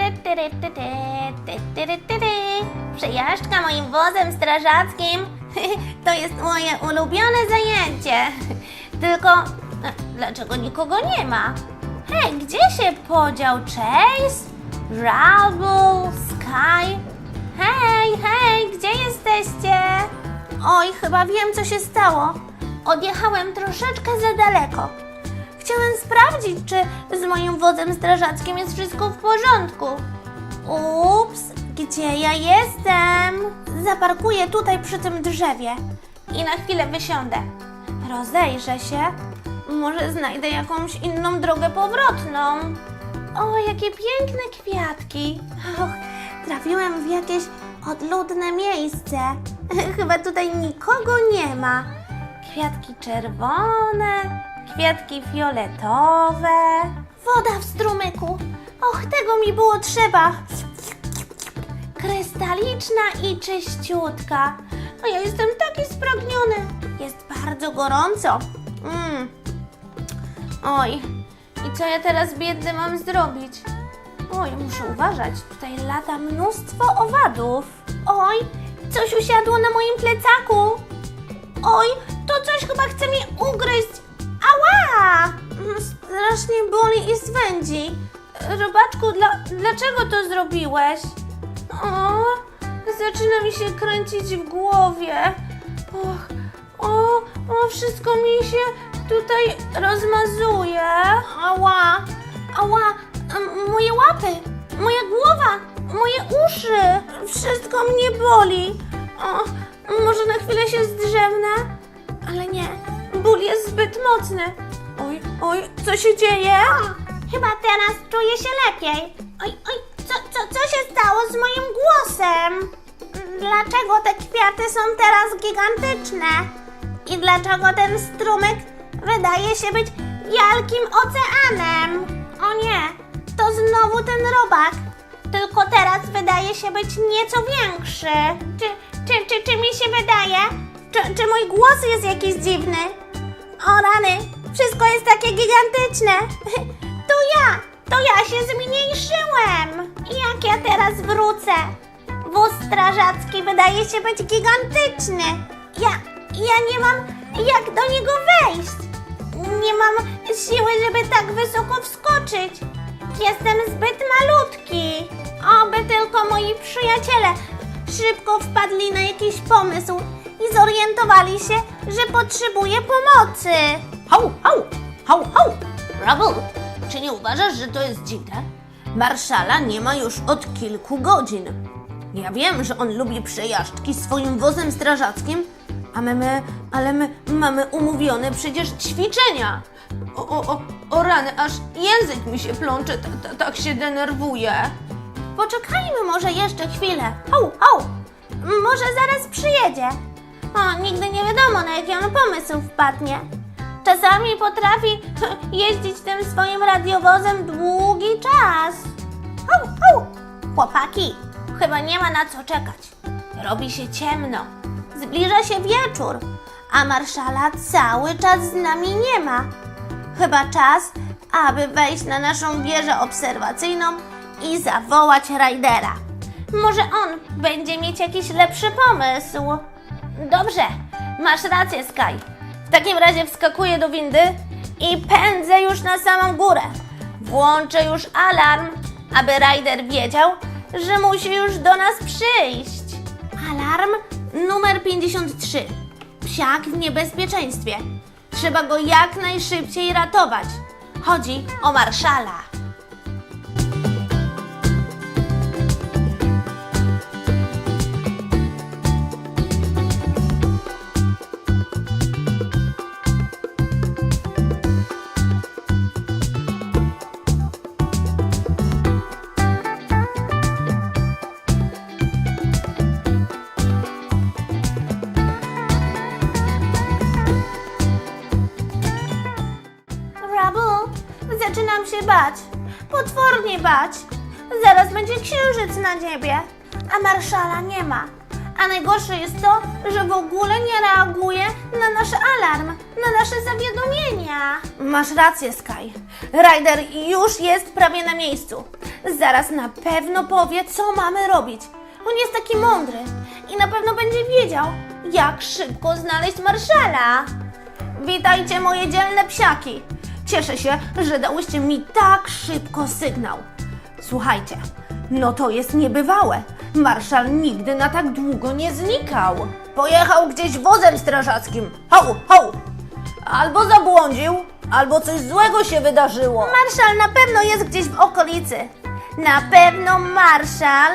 ty, tyry, ty, ty, ty, tyry, tyry. Przejażdżka moim wozem strażackim to jest moje ulubione zajęcie. Tylko e, dlaczego nikogo nie ma? Hej, gdzie się podział Chase? Rubble, Sky? Hej, hej, gdzie jesteście? Oj, chyba wiem, co się stało. Odjechałem troszeczkę za daleko. Chciałem sprawdzić, czy z moim wozem strażackim jest wszystko w porządku. Ups, gdzie ja jestem? Zaparkuję tutaj przy tym drzewie i na chwilę wysiądę. Rozejrzę się. Może znajdę jakąś inną drogę powrotną. O, jakie piękne kwiatki. Och, trafiłem w jakieś odludne miejsce. Chyba tutaj nikogo nie ma. Kwiatki czerwone, kwiatki fioletowe. Woda w strumyku. Och, tego mi było trzeba. Krystaliczna i czyściutka. A ja jestem taki spragniony. Jest bardzo gorąco. Mm. Oj, i co ja teraz biedny mam zrobić? Oj, muszę uważać. Tutaj lata mnóstwo owadów. Oj, coś usiadło na moim plecaku. Oj, to coś chyba chce mnie ugryźć. Ała! Mm, Strasznie boli i swędzi. Robaczku, dla, dlaczego to zrobiłeś? O, zaczyna mi się kręcić w głowie. Och, o, o, wszystko mi się tutaj rozmazuje. Ała, ała, moje łapy, moja głowa, moje uszy. Wszystko mnie boli. O, może na chwilę się zdrzemnę? Ale nie, ból jest zbyt mocny. Oj, oj, co się dzieje? chyba teraz czuję się lepiej. Oj, oj, co, co, co się stało z moim głosem? Dlaczego te kwiaty są teraz gigantyczne? I dlaczego ten strumyk wydaje się być wielkim oceanem? O nie, to znowu ten robak. Tylko teraz wydaje się być nieco większy. Czy, czy, czy, czy mi się wydaje? Czy, czy mój głos jest jakiś dziwny? O rany, wszystko jest takie gigantyczne. To ja, to ja się zmniejszyłem. Jak ja teraz wrócę? Wóz strażacki wydaje się być gigantyczny. Ja, ja nie mam jak do niego wejść. Nie mam siły, żeby tak wysoko wskoczyć. Jestem zbyt malutki. Oby tylko moi przyjaciele szybko wpadli na jakiś pomysł i zorientowali się, że potrzebuję pomocy. Hał, hał, hał, hał! Rubble, czy nie uważasz, że to jest dziwne? Marszala nie ma już od kilku godzin. Ja wiem, że on lubi przejażdżki swoim wozem strażackim, a my, my, ale my mamy umówione przecież ćwiczenia. O, o, o, o rany, aż język mi się plącze, ta, ta, tak się denerwuje. Poczekajmy może jeszcze chwilę. Au, au! Może zaraz przyjedzie. O, nigdy nie wiadomo, na jaki on pomysł wpadnie. Czasami potrafi jeździć tym swoim radiowozem długi czas. Au, au! Chłopaki, chyba nie ma na co czekać. Robi się ciemno. Zbliża się wieczór, a marszala cały czas z nami nie ma. Chyba czas, aby wejść na naszą wieżę obserwacyjną i zawołać Rajdera. Może on będzie mieć jakiś lepszy pomysł. Dobrze, masz rację, Sky. W takim razie wskakuję do windy i pędzę już na samą górę. Włączę już alarm, aby Ryder wiedział, że musi już do nas przyjść. Alarm numer 53. Psiak w niebezpieczeństwie. Trzeba go jak najszybciej ratować. Chodzi o marszala. Będzie księżyc na niebie, a marszala nie ma. A najgorsze jest to, że w ogóle nie reaguje na nasz alarm, na nasze zawiadomienia. Masz rację, Sky. Ryder już jest prawie na miejscu. Zaraz na pewno powie, co mamy robić. On jest taki mądry i na pewno będzie wiedział, jak szybko znaleźć marszala. Witajcie moje dzielne psiaki. Cieszę się, że dałyście mi tak szybko sygnał. Słuchajcie, no to jest niebywałe. Marszal nigdy na tak długo nie znikał. Pojechał gdzieś wozem strażackim. Hał, hał! Albo zabłądził, albo coś złego się wydarzyło. Marszal na pewno jest gdzieś w okolicy. Na pewno marszal.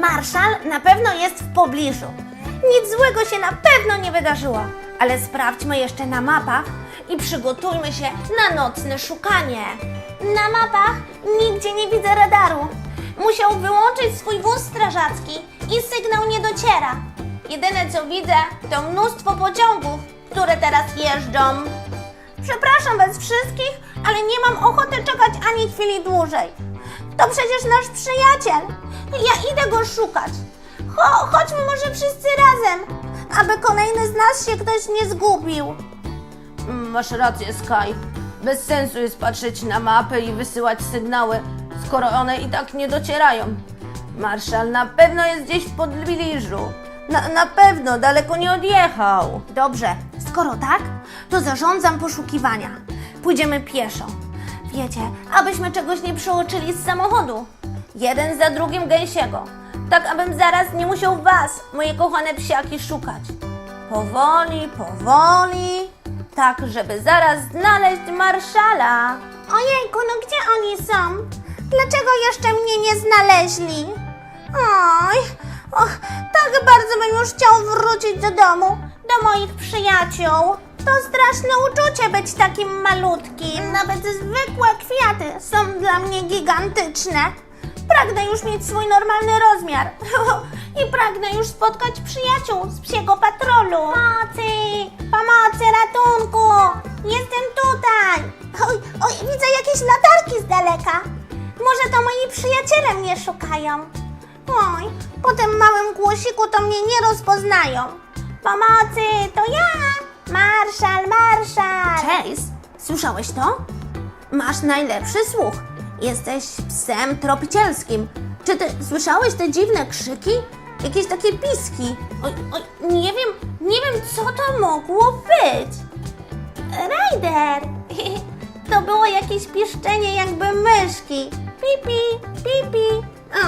Marszal na pewno jest w pobliżu. Nic złego się na pewno nie wydarzyło. Ale sprawdźmy jeszcze na mapach i przygotujmy się na nocne szukanie. Na mapach nigdzie nie widzę radaru. Musiał wyłączyć swój wóz strażacki i sygnał nie dociera. Jedyne co widzę to mnóstwo pociągów, które teraz jeżdżą. Przepraszam was wszystkich, ale nie mam ochoty czekać ani chwili dłużej. To przecież nasz przyjaciel. Ja idę go szukać. Cho, chodźmy może wszyscy razem, aby kolejny z nas się ktoś nie zgubił. Masz rację, Sky. Bez sensu jest patrzeć na mapy i wysyłać sygnały, skoro one i tak nie docierają. Marszal na pewno jest gdzieś w pobliżu. Na, na pewno daleko nie odjechał. Dobrze, skoro tak, to zarządzam poszukiwania. Pójdziemy pieszo. Wiecie, abyśmy czegoś nie przeoczyli z samochodu. Jeden za drugim gęsiego. Tak, abym zaraz nie musiał was, moje kochane psiaki, szukać. Powoli, powoli. Tak, żeby zaraz znaleźć marszala. Ojejku, no gdzie oni są? Dlaczego jeszcze mnie nie znaleźli? Oj, och, tak bardzo bym już chciał wrócić do domu, do moich przyjaciół. To straszne uczucie być takim malutkim. Nawet zwykłe kwiaty są dla mnie gigantyczne. Pragnę już mieć swój normalny rozmiar. I pragnę już spotkać przyjaciół z psiego patrolu. Pomocy! Pomocy, ratunku! Jestem tutaj! Oj, oj, widzę jakieś latarki z daleka. Może to moi przyjaciele mnie szukają. Oj, po tym małym głosiku to mnie nie rozpoznają. Pomocy, to ja! Marszal, marszal! Chase, słyszałeś to? Masz najlepszy słuch. Jesteś psem tropicielskim. Czy ty słyszałeś te dziwne krzyki? Jakieś takie piski. Oj, oj, nie wiem, nie wiem co to mogło być. Ryder! To było jakieś piszczenie jakby myszki. Pipi, pipi. O,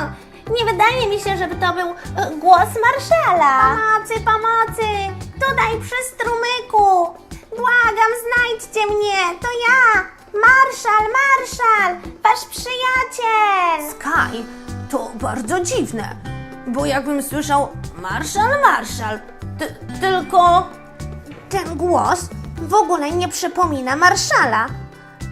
nie wydaje mi się, żeby to był e, głos marszala. Pomocy, pomocy! Tutaj przy strumyku! Błagam, znajdźcie mnie! To ja! Marszal, marszal! Wasz przyjaciel! Sky, to bardzo dziwne, bo jakbym słyszał marszal, marszal, ty, tylko ten głos w ogóle nie przypomina marszala.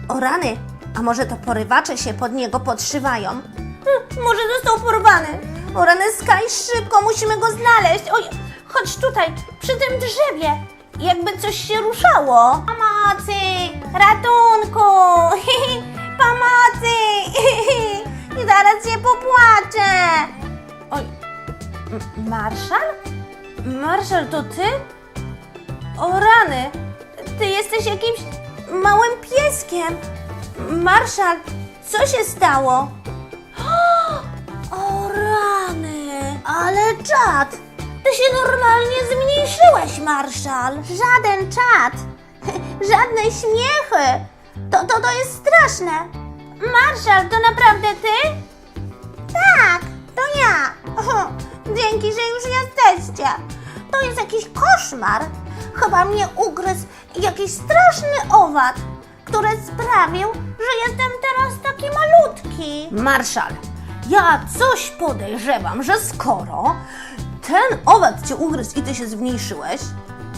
O rany, a może to porywacze się pod niego podszywają? Hm, może został porwany. O rany, Sky, szybko musimy go znaleźć. Oj, chodź tutaj, przy tym drzewie. Jakby coś się ruszało. Pomocy! Ratunku! Pomocy! I zaraz się popłaczę. Oj, M- Marszal? Marszal, to ty? O rany! Ty jesteś jakimś małym pieskiem! Marszal, co się stało? O rany! Ale czad! Ty się normalnie zmniejszyłeś, Marszal! Żaden czad! Żadne śmiechy! To, to, to jest straszne! Marszal, to naprawdę ty? Tak, to ja! O, dzięki, że już jesteście! To jest jakiś koszmar! Chyba mnie ugryzł jakiś straszny owad, który sprawił, że jestem teraz taki malutki. Marszal, ja coś podejrzewam, że skoro ten owad cię ugryzł i ty się zmniejszyłeś,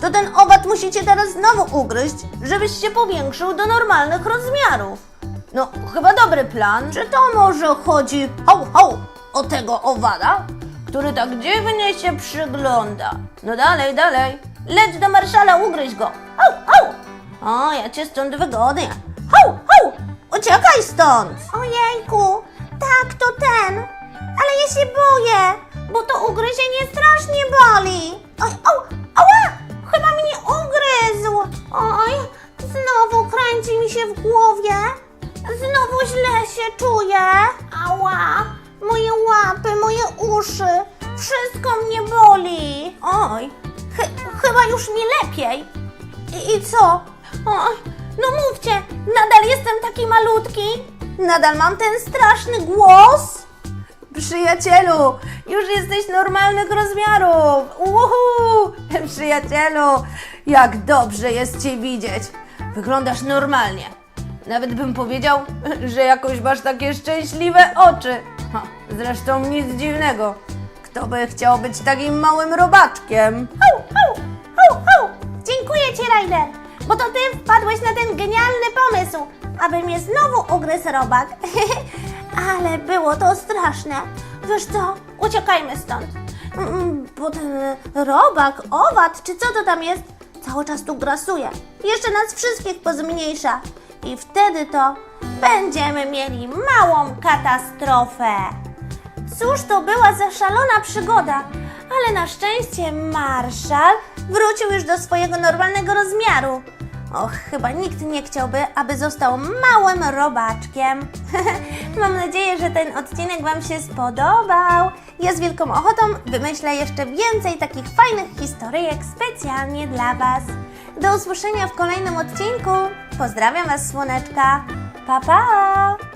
to ten owad musi cię teraz znowu ugryźć, żebyś się powiększył do normalnych rozmiarów. No, chyba dobry plan. Czy to może chodzi, hał, hał, o tego owada, który tak dziwnie się przygląda? No dalej, dalej. Leć do marszala, ugryź go. Hał, hał. O, ja cię stąd wygonię. Hał, hał. Uciekaj stąd. Ojejku, tak, to ten. Ale ja się boję. bo to ugryzienie strasznie boli. Oj, au, ała, chyba mnie ugryzł. Oj, znowu kręci mi się w głowie. Znowu źle się czuję. Ała, moje łapy, moje uszy, wszystko mnie boli. Oj, chy- chyba już mi lepiej. I, I co? Oj, no mówcie, nadal jestem taki malutki? Nadal mam ten straszny głos? Przyjacielu, już jesteś normalnych rozmiarów. Uhu! Przyjacielu, jak dobrze jest Cię widzieć. Wyglądasz normalnie. Nawet bym powiedział, że jakoś masz takie szczęśliwe oczy. Ha, zresztą nic dziwnego. Kto by chciał być takim małym robaczkiem? Dziękuję Ci, Ryder, bo to Ty wpadłeś na ten genialny pomysł, aby mnie znowu ugryzł robak. Ale było to straszne. Wiesz co, uciekajmy stąd. Mm, Bo ten robak, owad, czy co to tam jest, cały czas tu grasuje. Jeszcze nas wszystkich pozmniejsza. I wtedy to będziemy mieli małą katastrofę. Cóż to była za szalona przygoda, ale na szczęście Marszal wrócił już do swojego normalnego rozmiaru. Och, chyba nikt nie chciałby, aby został małym robaczkiem. Mam nadzieję, że ten odcinek Wam się spodobał. Ja z wielką ochotą wymyślę jeszcze więcej takich fajnych historyjek specjalnie dla Was. Do usłyszenia w kolejnym odcinku. Pozdrawiam Was, słoneczka. Pa, pa!